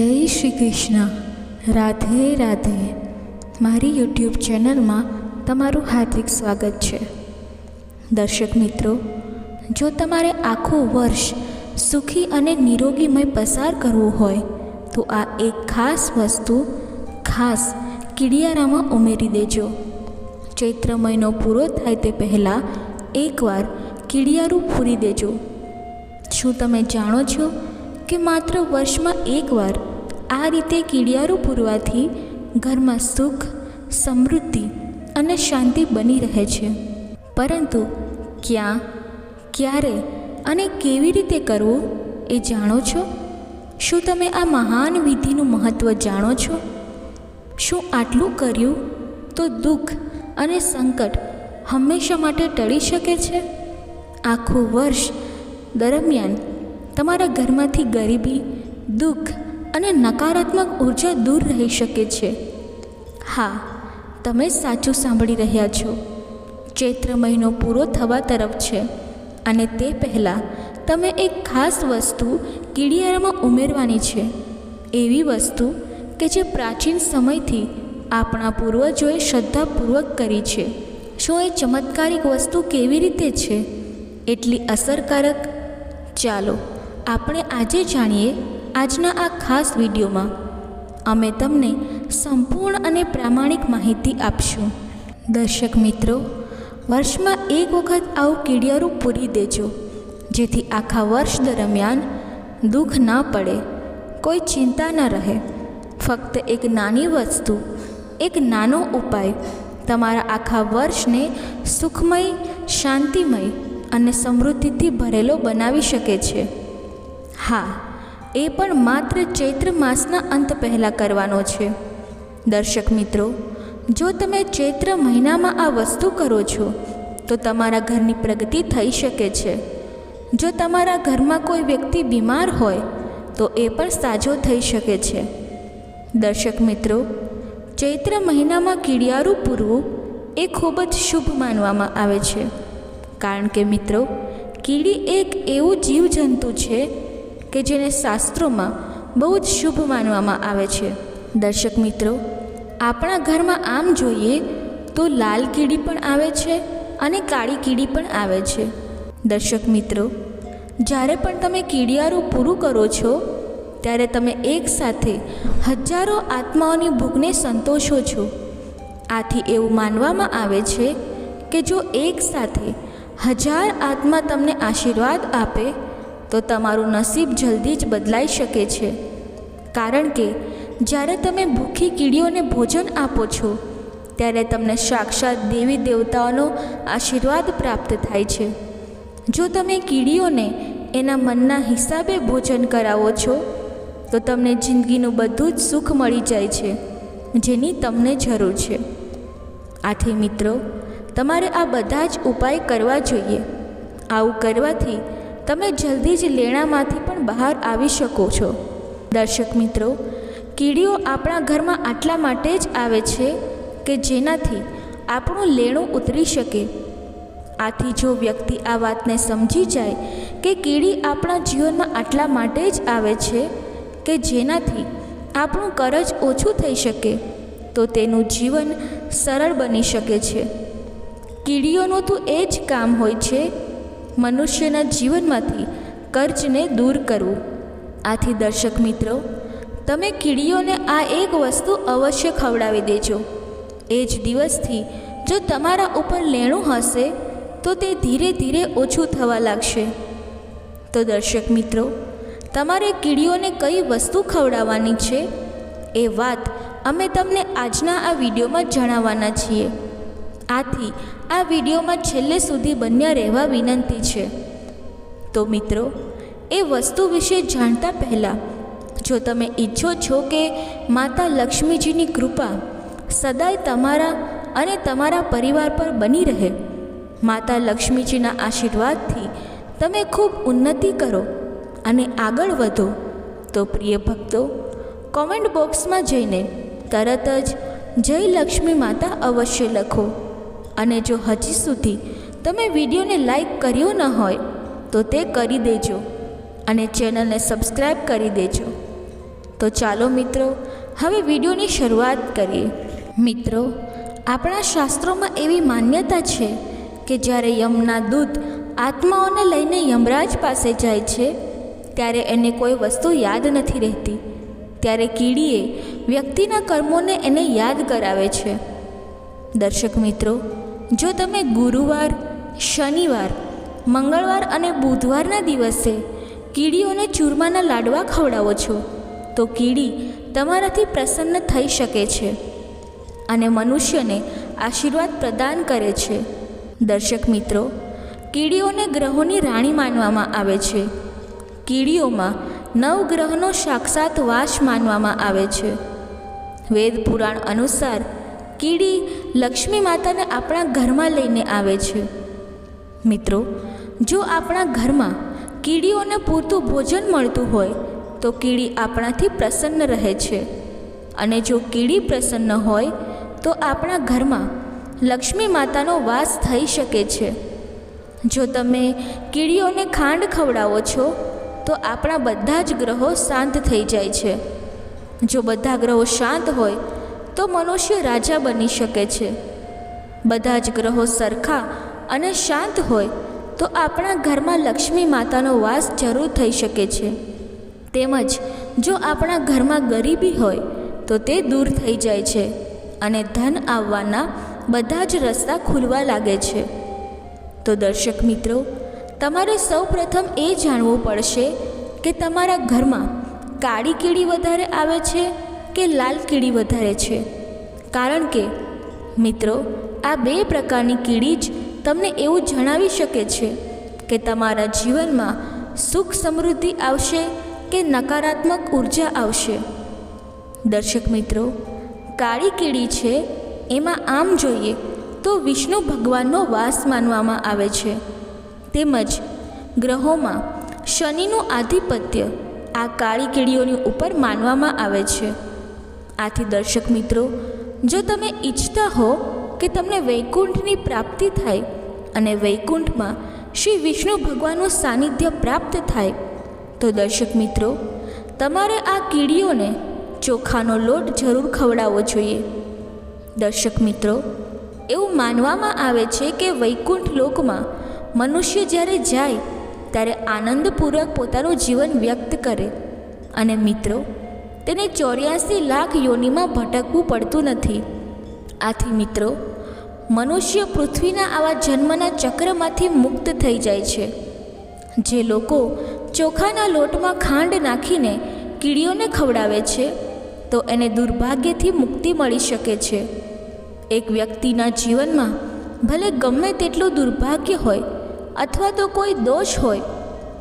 જય શ્રી કૃષ્ણ. રાધે રાધે. મારી યુટ્યુબ ચેનલમાં તમારું હાર્દિક સ્વાગત છે. દર્શક મિત્રો, જો તમારે આખું વર્ષ સુખી અને નિરોગીમય પસાર કરવું હોય, તો આ એક ખાસ વસ્તુ ખાસ કીડિયારામાં ઉમેરી દેજો. ચૈત્ર મહિનો પૂરો થાય તે પહેલાં એકવાર કીડિયારું પૂરી દેજો. શું તમે જાણો છો કે માત્ર વર્ષમાં એકવાર આ રીતે કીડિયારું પૂરવાથી ઘરમાં સુખ, સમૃદ્ધિ અને શાંતિ બની રહે છે. પરંતુ ક્યાં, ક્યારે અને કેવી રીતે કરવું એ જાણો છો? શું તમે આ મહાન વિધિનું મહત્ત્વ જાણો છો? શું આટલું કર્યું તો દુઃખ અને સંકટ હંમેશા માટે ટળી શકે છે? આખું વર્ષ દરમિયાન તમારા ઘરમાંથી ગરીબી, દુઃખ અને નકારાત્મક ઊર્જા દૂર રહી શકે છે. હા, તમે સાચું સાંભળી રહ્યા છો. ચૈત્ર મહિનો પૂરો થવા તરફ છે અને તે પહેલાં તમે એક ખાસ વસ્તુ કીડિયારામાં ઉમેરવાની છે. એવી વસ્તુ કે જે પ્રાચીન સમયથી આપણા પૂર્વજોએ શ્રદ્ધાપૂર્વક કરી છે. શું એ ચમત્કારિક વસ્તુ કેવી રીતે છે? એટલી અસરકારક? ચાલો, આપણે આજે જાણીએ આજના આ ખાસ વિડીયોમાં અમે તમને સંપૂર્ણ અને પ્રામાણિક માહિતી આપશું. દર્શક મિત્રો, વર્ષમાં એક વખત આવું કીડિયારું પૂરી દેજો, જેથી આખા વર્ષ દરમિયાન દુઃખ ના પડે, કોઈ ચિંતા ન રહે. ફક્ત એક નાની વસ્તુ, એક નાનો ઉપાય, તમારા આખા વર્ષને સુખમય, શાંતિમય અને સમૃદ્ધિથી ભરેલો બનાવી શકે છે. હા એ પણ માત્ર ચૈત્ર માસના અંત પહેલાં કરવાનો છે. દર્શક મિત્રો, જો તમે ચૈત્ર મહિનામાં આ વસ્તુ કરો છો, તો તમારા ઘરની પ્રગતિ થઈ શકે છે. જો તમારા ઘરમાં કોઈ વ્યક્તિ બીમાર હોય, તો એ પણ સાજો થઈ શકે છે. દર્શક મિત્રો, ચૈત્ર મહિનામાં કીડિયારું પૂરવું એ ખૂબ જ શુભ માનવામાં આવે છે. કારણ કે મિત્રો, કીડી એક એવું જીવજંતુ છે કે જેને શાસ્ત્રોમાં બહુ જ શુભ માનવામાં આવે છે. દર્શક મિત્રો, આપણા ઘરમાં આમ જોઈએ તો લાલ કીડી પણ આવે છે અને કાળી કીડી પણ આવે છે. દર્શક મિત્રો, જ્યારે પણ તમે કીડિયારું પૂરું કરો છો, ત્યારે તમે એકસાથે હજારો આત્માઓની ભૂખને સંતોષો છો. આથી એવું માનવામાં આવે છે કે જો એકસાથે હજાર આત્મા તમને આશીર્વાદ આપે તો તમારું નસીબ જલ્દી જ બદલાઈ શકે છે. કારણ કે, જ્યારે તમે ભૂખી કીડીઓને ભોજન આપો છો, ત્યારે તમને સાક્ષાત દેવી દેવતાઓનો આશીર્વાદ પ્રાપ્ત થાય છે. જો તમે કીડીઓને એના મનના હિસાબે ભોજન કરાવો છો, તો તમને જિંદગીનું બધું જ સુખ મળી જાય છે, જેની તમને જરૂર છે. આથી મિત્રો, તમારે આ બધા જ ઉપાય કરવા જોઈએ. આવું કરવાથી તમે જલ્દી જ લેણામાંથી પણ બહાર આવી શકો છો. દર્શક મિત્રો, કીડીઓ આપણા ઘરમાં આટલા માટે જ આવે છે કે જેનાથી આપણું લેણું ઉતરી શકે. આથી જો વ્યક્તિ આ વાતને સમજી જાય કે કીડી આપણા જીવનમાં આટલા માટે જ આવે છે કે જેનાથી આપણું કરજ ઓછું થઈ શકે, તો તેનું જીવન સરળ બની શકે છે. કીડીઓનું તો એ જ કામ હોય છે મનુષ્યના જીવનમાંથી કર્જને દૂર કરવું. આથી દર્શક મિત્રો, તમે કીડીઓને આ એક વસ્તુ અવશ્ય ખવડાવી દેજો. એ જ દિવસથી જો તમારા ઉપર લેણું હશે, તો તે ધીરે ધીરે ઓછું થવા લાગશે. તો દર્શક મિત્રો, તમારે કીડીઓને કઈ વસ્તુ ખવડાવવાની છે? એ વાત અમે તમને આજના આ વિડીયોમાં જણાવવાના છીએ. આથી આ વિડીયોમાં છેલ્લે સુધી બન્યા રહેવા વિનંતી છે. તો મિત્રો, એ વસ્તુ વિશે જાણતા પહેલાં, જો તમે ઈચ્છો છો કે માતા લક્ષ્મીજીની કૃપા સદાય તમારા અને તમારા પરિવાર પર બની રહે, માતા લક્ષ્મીજીના આશીર્વાદથી તમે ખૂબ ઉન્નતિ કરો અને આગળ વધો, તો પ્રિય ભક્તો, કોમેન્ટ બોક્સમાં જઈને તરત જ જય લક્ષ્મી માતા અવશ્ય લખો. અને જો હજી સુધી તમે વિડીયોને લાઈક કર્યો ન હોય, તો તે કરી દેજો અને ચેનલને સબસ્ક્રાઈબ કરી દેજો. તો ચાલો મિત્રો, હવે વિડીયોની શરૂઆત કરીએ. મિત્રો, આપણા શાસ્ત્રોમાં એવી માન્યતા છે કે જ્યારે યમના દૂત આત્માઓને લઈને યમરાજ પાસે જાય છે, ત્યારે એને કોઈ વસ્તુ યાદ નથી રહેતી. ત્યારે કીડીએ વ્યક્તિના કર્મોને એને યાદ કરાવે છે. દર્શક મિત્રો જો તમે ગુરુવાર, શનિવાર, મંગળવાર અને બુધવારના દિવસે કીડીઓને ચૂરમાના લાડવા ખવડાવો છો, તો કીડી તમારાથી પ્રસન્ન થઈ શકે છે અને મનુષ્યને આશીર્વાદ પ્રદાન કરે છે. દર્શક મિત્રો, કીડીઓને ગ્રહોની રાણી માનવામાં આવે છે. કીડીઓમાં નવ ગ્રહનો સાક્ષાત વાસ માનવામાં આવે છે. વેદ પુરાણ અનુસાર કીડી લક્ષ્મી માતાને આપણા ઘરમાં લઈને આવે છે. મિત્રો, જો આપણા ઘરમાં કીડીઓને પૂરતું ભોજન મળતું હોય, તો કીડી આપણાથી પ્રસન્ન રહે છે. અને જો કીડી પ્રસન્ન હોય, તો આપણા ઘરમાં લક્ષ્મી માતાનો વાસ થઈ શકે છે. જો તમે કીડીઓને ખાંડ ખવડાવો છો, તો આપણા બધા જ ગ્રહો શાંત થઈ જાય છે. જો બધા ગ્રહો શાંત હોય તો મનુષ્ય રાજા બની શકે છે. બધા જ ગ્રહો સરખા અને શાંત હોય તો આપણા ઘરમાં લક્ષ્મી માતાનો વાસ જરૂર થઈ શકે છે. તેમજ જો આપણા ઘરમાં ગરીબી હોય તો તે દૂર થઈ જાય છે અને ધન આવવાના બધા જ રસ્તા ખુલવા લાગે છે. તો દર્શક મિત્રો, તમારે સૌ પ્રથમ એ જાણવું પડશે કે તમારા ઘરમાં કાળી કીડી વધારે આવે છે કે લાલ કીડી વધારે છે? કારણ કે, મિત્રો, આ બે પ્રકારની કીડી જ તમને એવું જણાવી શકે છે કે તમારા જીવનમાં સુખ સમૃદ્ધિ આવશે કે નકારાત્મક ઊર્જા આવશે? દર્શક મિત્રો, કાળી કીડી છે, એમાં આમ જોઈએ તો વિષ્ણુ ભગવાનનો વાસ માનવામાં આવે છે. તેમજ ગ્રહોમાં શનિનું આધિપત્ય આ કાળી કીડીઓની ઉપર માનવામાં આવે છે. આથી દર્શક મિત્રો, જો તમે ઈચ્છતા હો કે તમને વૈકુંઠની પ્રાપ્તિ થાય અને વૈકુંઠમાં શ્રી વિષ્ણુ ભગવાનનું સાનિધ્ય પ્રાપ્ત થાય, તો દર્શક મિત્રો, તમારે આ કીડીઓને ચોખાનો લોટ જરૂર ખવડાવવો જોઈએ. દર્શક મિત્રો, એવું માનવામાં આવે છે કે વૈકુંઠ લોકમાં મનુષ્ય જ્યારે જાય, ત્યારે આનંદપૂર્વક પોતાનું જીવન વ્યક્ત કરે. અને મિત્રો તેને ચોર્યાસી લાખ યોનિમાં ભટકવું પડતું નથી. આથી મિત્રો, મનુષ્ય પૃથ્વીના આવા જન્મના ચક્રમાંથી મુક્ત થઈ જાય છે. જે લોકો ચોખાના લોટમાં ખાંડ નાખીને કીડીઓને ખવડાવે છે, તો એને દુર્ભાગ્યથી મુક્તિ મળી શકે છે. એક વ્યક્તિના જીવનમાં ભલે ગમે તેટલું દુર્ભાગ્ય હોય અથવા તો કોઈ દોષ હોય,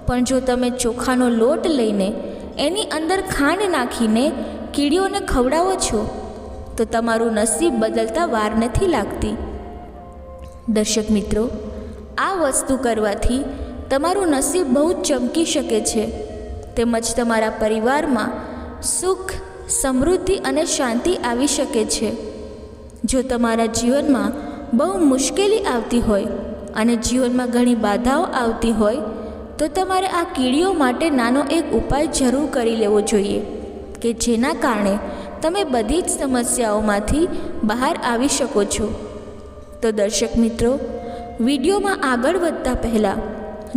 પણ જો તમે ચોખાનો લોટ લઈને એની અંદર ખાંડ નાખીને કીડીઓને ખવડાવો છો, તો તમારું નસીબ બદલતા વાર નથી લાગતી. દર્શક મિત્રો, આ વસ્તુ કરવાથી તમારું નસીબ બહુ ચમકી શકે છે, તેમજ તમારા પરિવારમાં સુખ, સમૃદ્ધિ અને શાંતિ આવી શકે છે. જો તમારા જીવનમાં બહુ મુશ્કેલી આવતી હોય અને જીવનમાં ઘણી બાધાઓ આવતી હોય તો તમારે આ કીડીઓ માટે નાનો એક ઉપાય જરૂર કરી લેવો જોઈએ, કે જેના કારણે તમે બધી જ સમસ્યાઓમાંથી બહાર આવી શકો છો. તો દર્શક મિત્રો, વિડીયોમાં આગળ વધતા પહેલાં,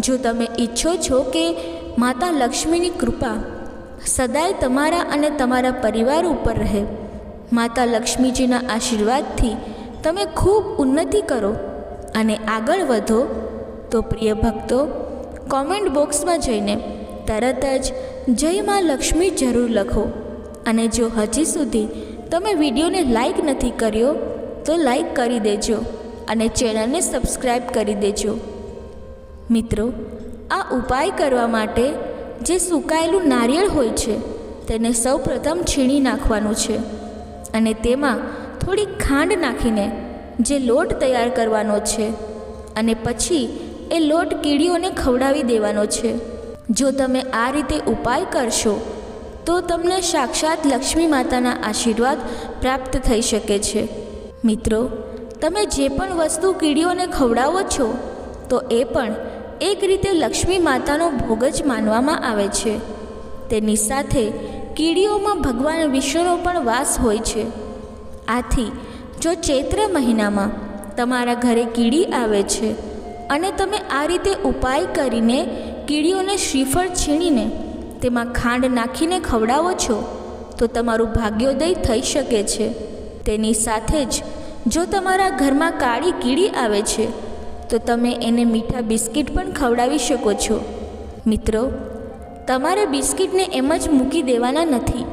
જો તમે ઈચ્છો છો કે માતા લક્ષ્મીની કૃપા સદાય તમારા અને તમારા પરિવાર ઉપર રહે, માતા લક્ષ્મીજીના આશીર્વાદથી તમે ખૂબ ઉન્નતિ કરો અને આગળ વધો, તો પ્રિય ભક્તો કોમેન્ટ બોક્સમાં જઈને તરત જ જય માં લક્ષ્મી જરૂર લખો. અને જો હજી સુધી તમે વિડીયોને લાઈક નથી કર્યો, તો લાઈક કરી દેજો અને ચેનલને સબસ્ક્રાઈબ કરી દેજો. મિત્રો, આ ઉપાય કરવા માટે જે સુકાયેલું નારિયેળ હોય છે, તેને સૌ પ્રથમ છીણી નાખવાનું છે. અને તેમાં થોડી ખાંડ નાખીને જે લોટ તૈયાર કરવાનો છે, અને પછી એ લોટ કીડીઓને ખવડાવી દેવાનો છે. જો તમે આ રીતે ઉપાય કરશો, તો તમને સાક્ષાત લક્ષ્મી માતાના આશીર્વાદ પ્રાપ્ત થઈ શકે છે. મિત્રો, તમે જે પણ વસ્તુ કીડીઓને ખવડાવો છો, તો એ પણ એક રીતે લક્ષ્મી માતાનો ભોગ જ માનવામાં આવે છે. તેની સાથે કીડીઓમાં ભગવાન વિષ્ણુનો પણ વાસ હોય છે. આથી, જો ચૈત્ર મહિનામાં તમારા ઘરે કીડી આવે છે અને તમે આ રીતે ઉપાય કરીને કીડીઓને શ્રીફળ છીણીને તેમાં ખાંડ નાખીને ખવડાવો છો, તો તમારું ભાગ્યોદય થઈ શકે છે. તેની સાથે જ જો તમારા ઘરમાં કાળી કીડી આવે છે, તો તમે એને મીઠા બિસ્કિટ પણ ખવડાવી શકો છો. મિત્રો, તમારે બિસ્કિટને એમ જ મૂકી દેવાના નથી,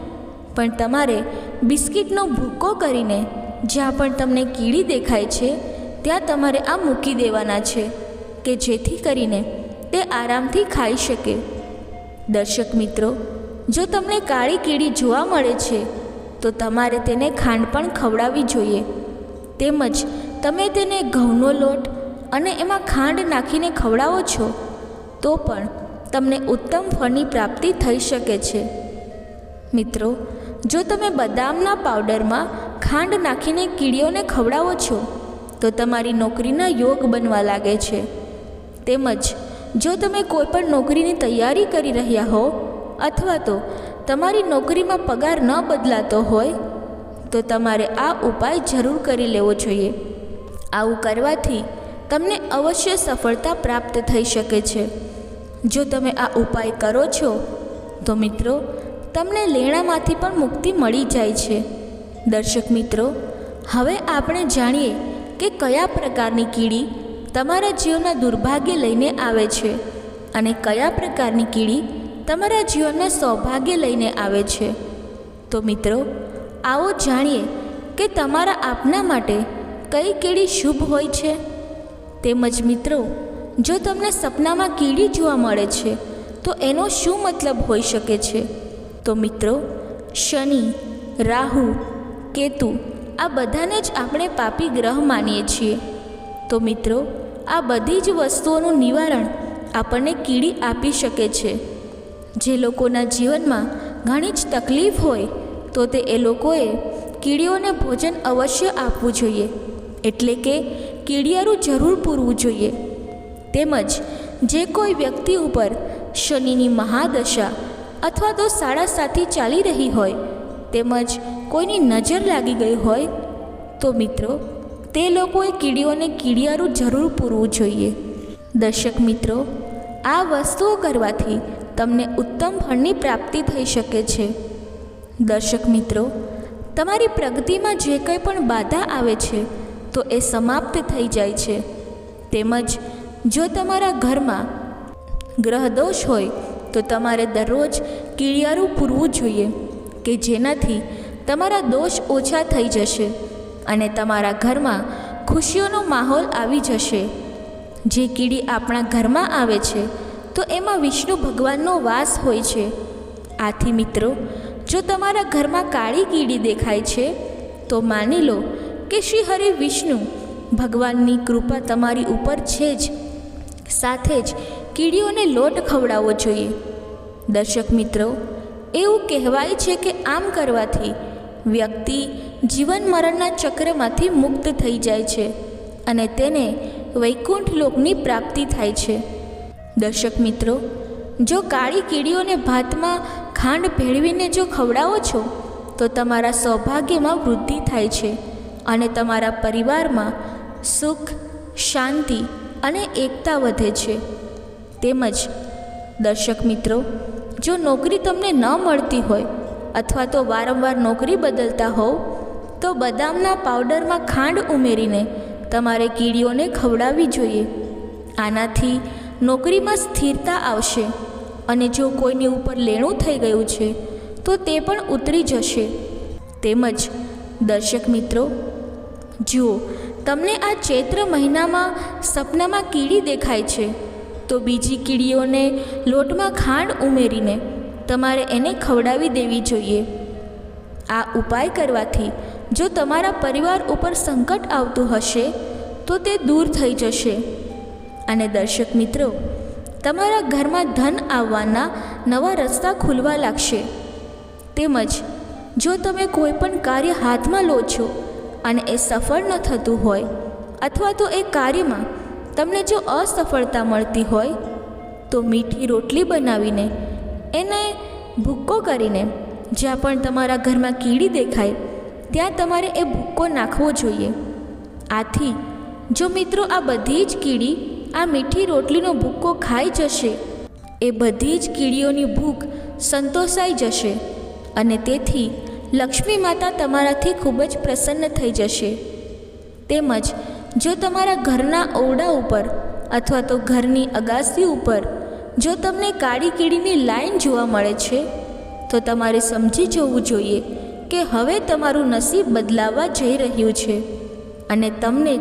પણ તમારે બિસ્કિટનો ભૂકો કરીને જ્યાં પણ તમને કીડી દેખાય છે ત્યાં તમારે આ મૂકી દેવાના છે કે જેથી કરીને તે આરામથી ખાઈ શકે. દર્શક મિત્રો, જો તમને કાળી કીડી જોવા મળે છે, તો તમારે તેને ખાંડ પણ ખવડાવવી જોઈએ. તેમજ, તમે તેને ઘઉંનો લોટ અને એમાં ખાંડ નાખીને ખવડાવો છો, તો પણ તમને ઉત્તમ ફળની પ્રાપ્તિ થઈ શકે છે. મિત્રો, જો તમે બદામના પાવડરમાં ખાંડ નાખીને કીડીઓને ખવડાવો છો તો તમારી નોકરીના યોગ બનવા લાગે છે. તેમજ, જો તમે કોઈ પણ નોકરીની તૈયારી કરી રહ્યા હો, અથવા તો તમારી નોકરીમાં પગાર ન બદલાતો હોય, તો તમારે આ ઉપાય જરૂર કરી લેવો જોઈએ. આવું કરવાથી તમને અવશ્ય સફળતા પ્રાપ્ત થઈ શકે છે. જો તમે આ ઉપાય કરો છો, તો મિત્રો, તમને લેણામાંથી પણ મુક્તિ મળી જાય છે. દર્શક મિત્રો, હવે આપણે જાણીએ કે કયા પ્રકારની કીડી તમારા જીવનના દુર્ભાગ્ય લઈને આવે છે અને કયા પ્રકારની કીડી તમારા જીવનમાં સૌભાગ્ય લઈને આવે છે. તો મિત્રો, આવો જાણીએ કે તમારા આપના માટે કઈ કીડી શુભ હોય છે? તેમજ મિત્રો, જો તમને સપનામાં કીડી જોવા મળે છે, તો એનો શું મતલબ હોઈ શકે છે? તો મિત્રો, શનિ, રાહુ, કેતુ આ બધાને જ આપણે પાપી ગ્રહ માનીએ છીએ. તો મિત્રો, આ બધી જ વસ્તુઓનું નિવારણ આપણને કીડી આપી શકે છે. જે લોકોના જીવનમાં ઘણી જ તકલીફ હોય, તો તે એ લોકોએ કીડીઓને ભોજન અવશ્ય આપવું જોઈએ. એટલે કે કીડિયારું જરૂર પૂરવું જોઈએ. તેમજ જે કોઈ વ્યક્તિ ઉપર શનિની મહાદશા અથવા તો સાડા સાથી ચાલી રહી હોય, તેમજ કોઈની નજર લાગી ગઈ હોય તો મિત્રો, તે લોકોએ કીડીઓને કીડિયારું જરૂર પૂરવું જોઈએ. દર્શક મિત્રો, આ વસ્તુઓ કરવાથી તમને ઉત્તમ ફળની પ્રાપ્તિ થઈ શકે છે. દર્શક મિત્રો, તમારી પ્રગતિમાં જે કંઈ પણ બાધા આવે છે, તો એ સમાપ્ત થઈ જાય છે. તેમજ, જો તમારા ઘરમાં ગ્રહદોષ હોય, તો તમારે દરરોજ કીડિયારું પૂરવું જોઈએ, કે જેનાથી તમારા દોષ ઓછા થઈ જશે અને તમારા ઘરમાં ખુશીઓનો માહોલ આવી જશે. જે કીડી આપણા ઘરમાં આવે છે, તો એમાં વિષ્ણુ ભગવાનનો વાસ હોય છે. આથી મિત્રો, જો તમારા ઘરમાં કાળી કીડી દેખાય છે, તો માની લો કે શ્રી હરિ વિષ્ણુ ભગવાનની કૃપા તમારી ઉપર છે જ. સાથે જ કીડીઓને લોટ ખવડાવવો જોઈએ. દર્શક મિત્રો, એવું કહેવાય છે કે આમ કરવાથી વ્યક્તિ જીવન મરણના ચક્રમાંથી મુક્ત થઈ જાય છે અને તેને વૈકુંઠ લોકની પ્રાપ્તિ થાય છે. દર્શક મિત્રો, જો કાળી કીડીઓને ભાતમાં ખાંડ ભેળવીને જો ખવડાવો છો, તો તમારા સૌભાગ્યમાં વૃદ્ધિ થાય છે અને તમારા પરિવારમાં સુખ, શાંતિ અને એકતા વધે છે. તેમજ, દર્શક મિત્રો, જો નોકરી તમને ન મળતી હોય અથવા તો વારંવાર નોકરી બદલતા હોવ, તો બદામના પાવડરમાં ખાંડ ઉમેરીને તમારે કીડીઓને ખવડાવવી જોઈએ. આનાથી નોકરીમાં સ્થિરતા આવશે અને જો કોઈની ઉપર લેણું થઈ ગયું છે, તો તે પણ ઉતરી જશે. તેમજ, દર્શક મિત્રો, જુઓ, તમને આ ચૈત્ર મહિનામાં સપનામાં કીડી દેખાય છે, તો બીજી કીડીઓને લોટમાં ખાંડ ઉમેરીને તમારે એને ખવડાવી દેવી જોઈએ. આ ઉપાય કરવાથી જો તમારા પરિવાર ઉપર સંકટ આવતું હશે, તો તે દૂર થઈ જશે. અને દર્શક મિત્રો, તમારા ઘરમાં ધન આવવાના નવા રસ્તા ખુલવા લાગશે. તેમજ, જો તમે કોઈ પણ કાર્ય હાથમાં લો છો અને એ સફળ ન થતું હોય, અથવા તો એ કાર્યમાં તમને જો અસફળતા મળતી હોય, તો મીઠી રોટલી બનાવીને એને ભૂક્કો કરીને જ્યાં પણ તમારા ઘરમાં કીડી દેખાય, ત્યાં તમારે એ ભૂક્કો નાખવો જોઈએ. આથી, જો મિત્રો આ બધી જ કીડી આ મીઠી રોટલીનો ભૂક્કો ખાઈ જશે, એ બધી જ કીડીઓની ભૂખ સંતોષાઈ જશે અને તેથી લક્ષ્મી માતા તમારાથી ખૂબ જ પ્રસન્ન થઈ જશે. તેમજ, જો તમારા ઘરના ઓરડા ઉપર અથવા તો ઘરની અગાસી ઉપર જો તમને કાળી કીડીની લાઈન જોવા મળે છે, તો તમારે સમજી જવું જોઈએ કે હવે તમારું નસીબ બદલાવા જઈ રહ્યું છે અને તમને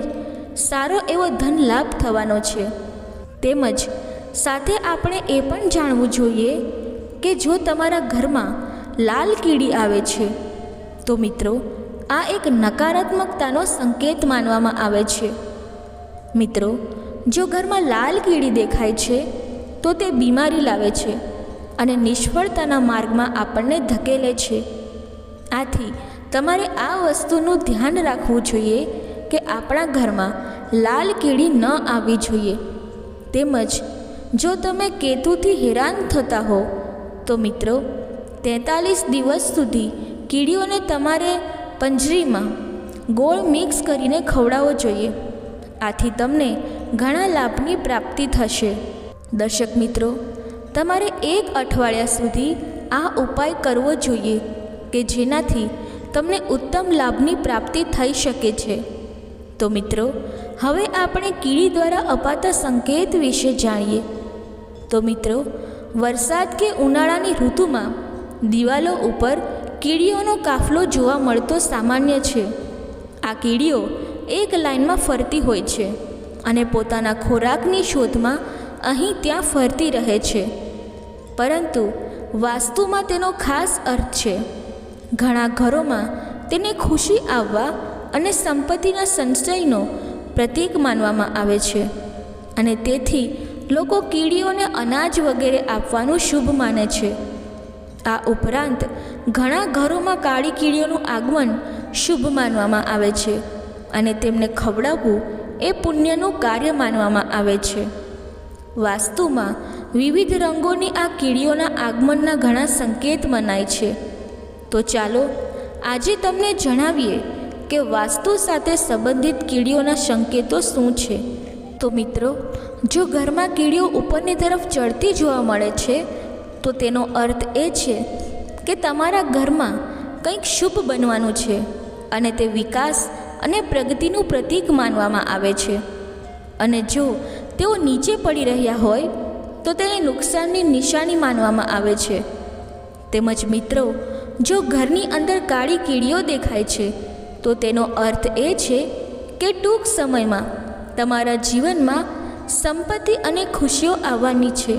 સારો એવો ધન લાભ થવાનો છે. તેમજ સાથે આપણે એ પણ જાણવું જોઈએ કે જો તમારા ઘરમાં લાલ કીડી આવે છે, તો મિત્રો, આ એક નકારાત્મકતાનો સંકેત માનવામાં આવે છે. મિત્રો, જો ઘરમાં લાલ કીડી દેખાય છે તો તે બીમારી લાવે છે અને નિષ્ફળતાના માર્ગમાં આપણને ધકેલે છે. આથી તમારે આ વસ્તુનું ધ્યાન રાખવું જોઈએ કે આપણા ઘરમાં લાલ કીડી ન આવવી જોઈએ. તેમજ જો તમે કેતુથી હેરાન થતા હો, તો મિત્રો, તેતાલીસ દિવસ સુધી કીડીઓને તમારે પંજરીમાં ગોળ મિક્સ કરીને ખવડાવવો જોઈએ. આથી તમને ઘણા લાભની પ્રાપ્તિ થશે. દર્શક મિત્રો, તમારે એક અઠવાડિયા સુધી આ ઉપાય કરવો જોઈએ કે જેનાથી તમને ઉત્તમ લાભની પ્રાપ્તિ થઈ શકે છે. તો મિત્રો, હવે આપણે કીડી દ્વારા અપાતા સંકેત વિશે જાણીએ. તો મિત્રો, વરસાદ કે ઉનાળાની ઋતુમાં દિવાલો ઉપર કીડીઓનો કાફલો જોવા મળતો સામાન્ય છે. આ કીડીઓ એક લાઇનમાં ફરતી હોય છે અને પોતાના ખોરાકની શોધમાં અહીં ત્યાં ફરતી રહે છે. પરંતુ વાસ્તુમાં તેનો ખાસ અર્થ છે. ઘણા ઘરોમાં તેને ખુશી આવવા અને સંપત્તિના સંચયનો પ્રતીક માનવામાં આવે છે. અને તેથી લોકો કીડીઓને અનાજ વગેરે આપવાનું શુભ માને છે. આ ઉપરાંત ઘણા ઘરોમાં કાળી કીડીઓનું આગમન શુભ માનવામાં આવે છે અને તેમને ખવડાવવું એ પુણ્યનું કાર્ય માનવામાં આવે છે. વાસ્તુમાં વિવિધ રંગોની આ કીડીઓના આગમનના ઘણા સંકેત મનાય છે. તો ચાલો, આજે તમને જણાવીએ કે વાસ્તુ સાથે સંબંધિત કીડીઓના સંકેતો શું છે. તો મિત્રો, જો ઘરમાં કીડીઓ ઉપરની તરફ ચડતી જોવા મળે છે, તો તેનો અર્થ એ છે કે તમારા ઘરમાં કંઈક શુભ બનવાનું છે અને તે વિકાસ અને પ્રગતિનું પ્રતીક માનવામાં આવે છે. અને જો તેઓ નીચે પડી રહ્યા હોય, તો તેને નુકસાનની નિશાની માનવામાં આવે છે. તેમજ મિત્રો, જો ઘરની અંદર કાળી કીડીઓ દેખાય છે, તો તેનો અર્થ એ છે કે ટૂંક સમયમાં તમારા જીવનમાં સંપત્તિ અને ખુશીઓ આવવાની છે.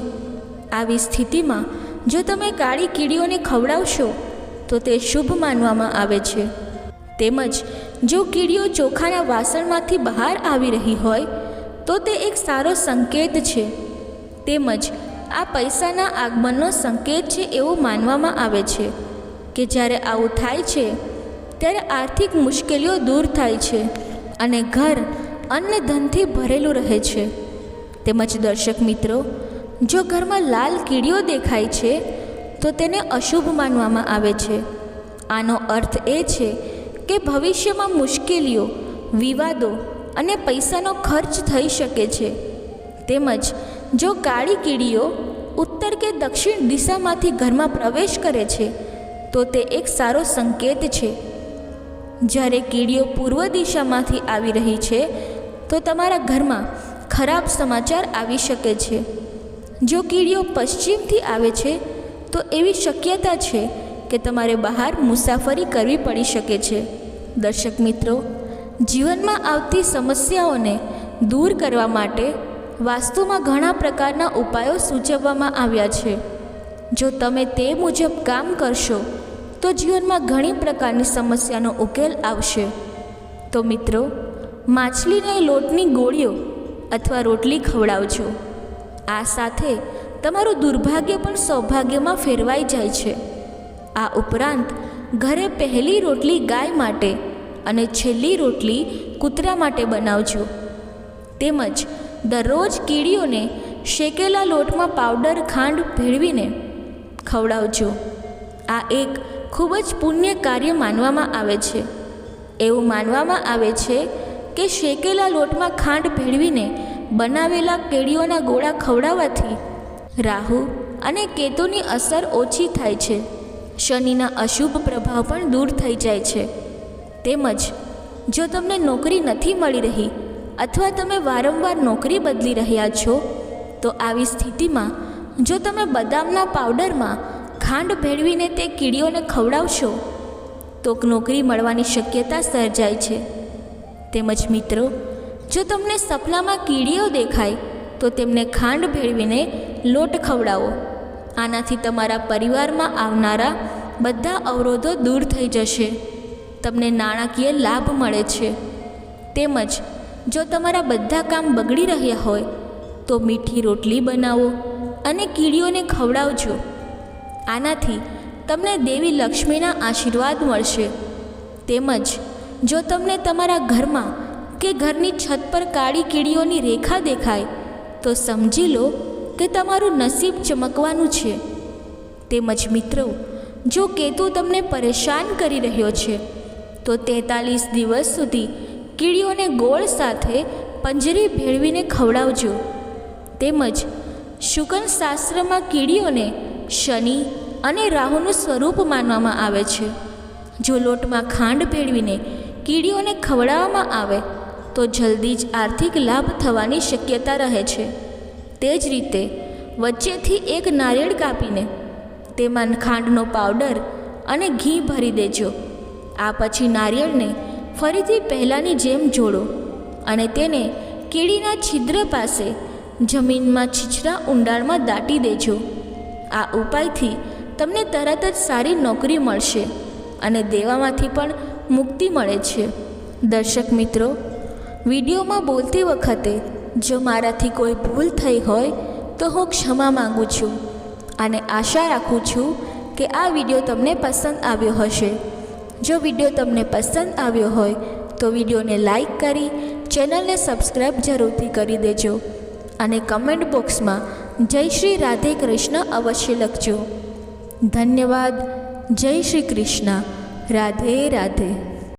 આવી સ્થિતિમાં, જો તમે કાળી કીડીઓને ખવડાવશો, તો તે શુભ માનવામાં આવે છે. તેમજ, જો કીડીઓ ચોખાના વાસણમાંથી બહાર આવી રહી હોય તો તે એક સારો સંકેત છે. તેમજ આ પૈસાના આગમનનો સંકેત છે એવું માનવામાં આવે છે કે જ્યારે આવું થાય છે, ત્યારે આર્થિક મુશ્કેલીઓ દૂર થાય છે અને ઘર અન્ન ધનથી ભરેલું રહે છે. તેમજ દર્શક મિત્રો, જો ઘરમાં લાલ કીડીઓ દેખાય છે, તો તેને અશુભ માનવામાં આવે છે. આનો અર્થ એ છે કે ભવિષ્યમાં મુશ્કેલીઓ, વિવાદો અને પૈસાનો ખર્ચ થઈ શકે છે. તેમજ, જો કાળી કીડીઓ ઉત્તર કે દક્ષિણ દિશામાંથી ઘરમાં પ્રવેશ કરે છે, તો તે એક સારો સંકેત છે. જ્યારે કીડીઓ પૂર્વ દિશામાંથી આવી રહી છે, તો તમારા ઘરમાં ખરાબ સમાચાર આવી શકે છે. જો કીડીઓ પશ્ચિમથી આવે છે, તો એવી શક્યતા છે કે તમારે બહાર મુસાફરી કરવી પડી શકે છે. દર્શક મિત્રો જીવનમાં આવતી સમસ્યાઓને દૂર કરવા માટે વાસ્તુમાં ઘણા પ્રકારના ઉપાયો સૂચવવામાં આવ્યા છે. જો તમે તે મુજબ કામ કરશો, તો જીવનમાં ઘણી પ્રકારની સમસ્યાનો ઉકેલ આવશે. તો મિત્રો, માછલીને લોટની ગોળીઓ અથવા રોટલી ખવડાવજો. આ સાથે તમારું દુર્ભાગ્ય પણ સૌભાગ્યમાં ફેરવાઈ જાય છે. આ ઉપરાંત, ઘરે પહેલી રોટલી ગાય માટે અને છેલ્લી રોટલી કૂતરા માટે બનાવજો. તેમજ દરરોજ કીડીઓને શેકેલા લોટમાં પાવડર ખાંડ ભેળવીને ખવડાવજો. આ એક ખૂબ જ પુણ્ય કાર્ય માનવામાં આવે છે. એવું માનવામાં આવે છે કે શેકેલા લોટમાં ખાંડ ભેળવીને બનાવેલા કેળીઓના ગોળા ખવડાવવાથી રાહુ અને કેતુની અસર ઓછી થાય છે. શનિના અશુભ પ્રભાવ પણ દૂર થઈ જાય છે. તેમજ, જો તમને નોકરી નથી મળી રહી અથવા તમે વારંવાર નોકરી બદલી રહ્યા છો, તો આવી સ્થિતિમાં, જો તમે બદામના પાવડરમાં ખાંડ ભેળવીને તે કીડીઓને ખવડાવશો, તો નોકરી મળવાની શક્યતા સર્જાય છે. તેમજ મિત્રો, જો તમને સપનામાં કીડીઓ દેખાય, તો તેમને ખાંડ ભેળવીને લોટ ખવડાવો. આનાથી તમારા પરિવારમાં આવનારા બધા અવરોધો દૂર થઈ જશે. તમને નાણાકીય લાભ મળે છે. તેમજ, જો તમારા બધા કામ બગડી રહ્યા હોય, તો મીઠી રોટલી બનાવો અને કીડીઓને ખવડાવજો. આનાથી તમને દેવી લક્ષ્મીના આશીર્વાદ મળશે. તેમજ, જો તમને તમારા ઘરમાં કે ઘરની છત પર કાળી કીડીઓની રેખા દેખાય, તો સમજી લો કે તમારું નસીબ ચમકવાનું છે. તેમજ મિત્રો, જો કેતુ તમને પરેશાન કરી રહ્યો છે તો તેતાલીસ દિવસ સુધી કીડીઓને ગોળ સાથે પંજરી ભેળવીને ખવડાવજો. તેમજ શુકન શાસ્ત્રમાં કીડીઓને શનિ અને રાહુનું સ્વરૂપ માનવામાં આવે છે. જો લોટમાં ખાંડ ભેળવીને કીડીઓને ખવડાવવામાં આવે, તો જલ્દી જ આર્થિક લાભ થવાની શક્યતા રહે છે. તે જ રીતે વચ્ચેથી એક નારિયેળ કાપીને તેમાં ખાંડનો પાવડર અને ઘી ભરી દેજો. આ પછી નારિયેળને ફરીથી પહેલાંની જેમ જોડો અને તેને કીડીના છિદ્ર પાસે જમીનમાં છીછરા ઊંડાણમાં દાટી દેજો. આ ઉપાયથી તમને તરત જ સારી નોકરી મળશે અને દેવામાંથી પણ મુક્તિ મળે છે. દર્શક મિત્રો, વિડીયોમાં બોલતી વખતે જો મારાથી કોઈ ભૂલ થઈ હોય તો હું ક્ષમા માગું છું અને આશા રાખું છું કે આ વીડિયો તમને પસંદ આવ્યો હશે. જો વીડિયો તમને પસંદ આવ્યો હોય, તો વિડીયોને લાઈક કરી, ચેનલને સબસ્ક્રાઈબ જરૂરથી કરી દેજો અને કમેન્ટ બોક્સમાં જય શ્રી રાધે કૃષ્ણ અવશ્ય લખજો. ધન્યવાદ. જય શ્રી કૃષ્ણ. રાધે રાધે.